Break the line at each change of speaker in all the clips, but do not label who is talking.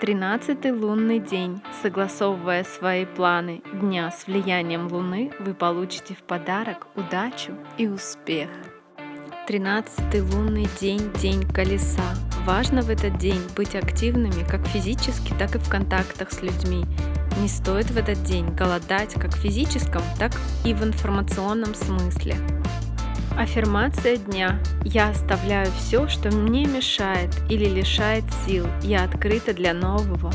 Тринадцатый лунный день. Согласовывая свои планы дня с влиянием Луны, вы получите в подарок удачу и успех. Тринадцатый лунный день – день колеса. Важно в этот день быть активными как физически, так и в контактах с людьми. Не стоит в этот день голодать как в физическом, так и в информационном смысле. Аффирмация дня. Я оставляю все, что мне мешает или лишает сил. Я открыта для нового.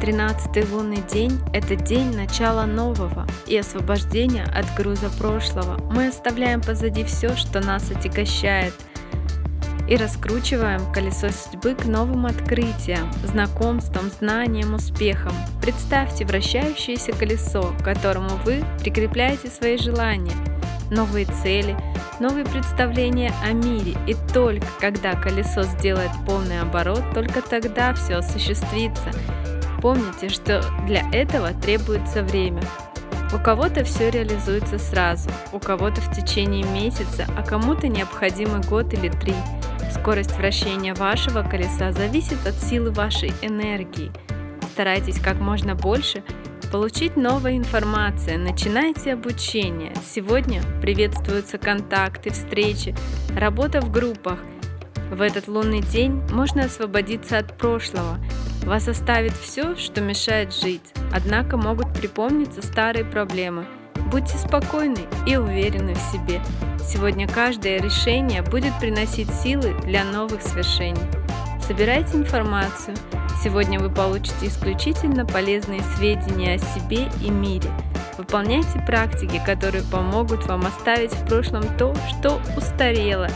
Тринадцатый лунный день – это день начала нового и освобождения от груза прошлого. Мы оставляем позади все, что нас отягощает, и раскручиваем колесо судьбы к новым открытиям, знакомствам, знаниям, успехам. Представьте вращающееся колесо, к которому вы прикрепляете свои желания – новые цели, новые представления о мире. И только когда колесо сделает полный оборот, только тогда все осуществится. Помните, что для этого требуется время. У кого-то все реализуется сразу, у кого-то в течение месяца, а кому-то необходимый год или три. Скорость вращения вашего колеса зависит от силы вашей энергии. Старайтесь как можно больше Получить новая информация. Начинайте обучение. Сегодня приветствуются контакты, встречи, работа в группах. В этот лунный день можно освободиться от прошлого. Вас оставит все, что мешает жить. Однако могут припомниться старые проблемы. Будьте спокойны и уверены в себе. Сегодня каждое решение будет приносить силы для новых свершений. Собирайте информацию – Сегодня вы получите исключительно полезные сведения о себе и мире. Выполняйте практики, которые помогут вам оставить в прошлом то, что устарело,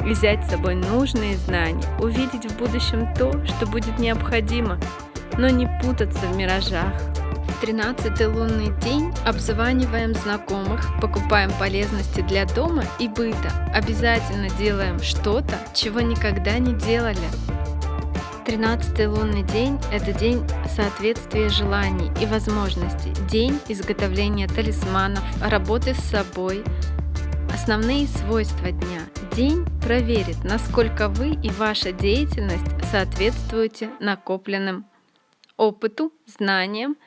взять с собой нужные знания, увидеть в будущем то, что будет необходимо, но не путаться в миражах. Тринадцатый лунный день обзваниваем знакомых, покупаем полезности для дома и быта, обязательно делаем что-то, чего никогда не делали. Тринадцатый лунный день – это день соответствия желаний и возможностей, день изготовления талисманов, работы с собой, основные свойства дня. День проверит, насколько вы и ваша деятельность соответствуете накопленным опыту, знаниям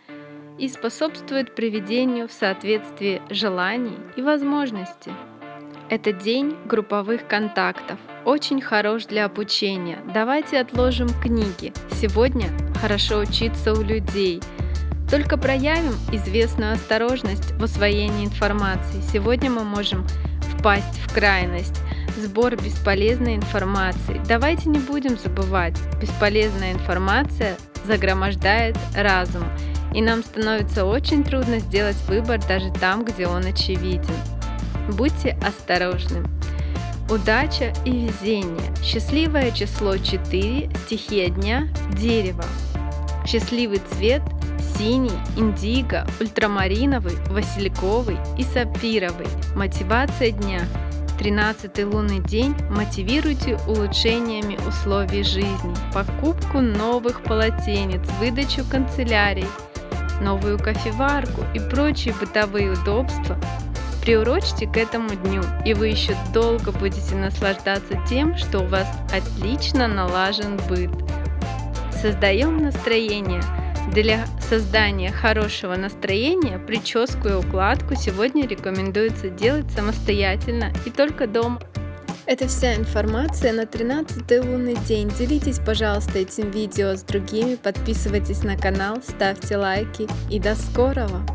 и способствует приведению в соответствии желаний и возможностей. Это день групповых контактов. Очень хорош для обучения. Давайте отложим книги. Сегодня хорошо учиться у людей. Только проявим известную осторожность в освоении информации. Сегодня мы можем впасть в крайность. Сбор бесполезной информации. Давайте не будем забывать, бесполезная информация загромождает разум, и нам становится очень трудно сделать выбор даже там, где он очевиден. Будьте осторожны. Удача и везение. Счастливое число 4, стихия дня – дерево. Счастливый цвет – синий, индиго, ультрамариновый, васильковый и сапфировый. Мотивация дня – 13 лунный день мотивируйте улучшениями условий жизни, покупку новых полотенец, выдачу канцелярий, новую кофеварку и прочие бытовые удобства – Приурочьте к этому дню, и вы еще долго будете наслаждаться тем, что у вас отлично налажен быт. Создаем настроение. Для создания хорошего настроения прическу и укладку сегодня рекомендуется делать самостоятельно и только дома. Это вся информация на 13 лунный день. Делитесь, пожалуйста, этим видео с другими, подписывайтесь на канал, ставьте лайки и до скорого!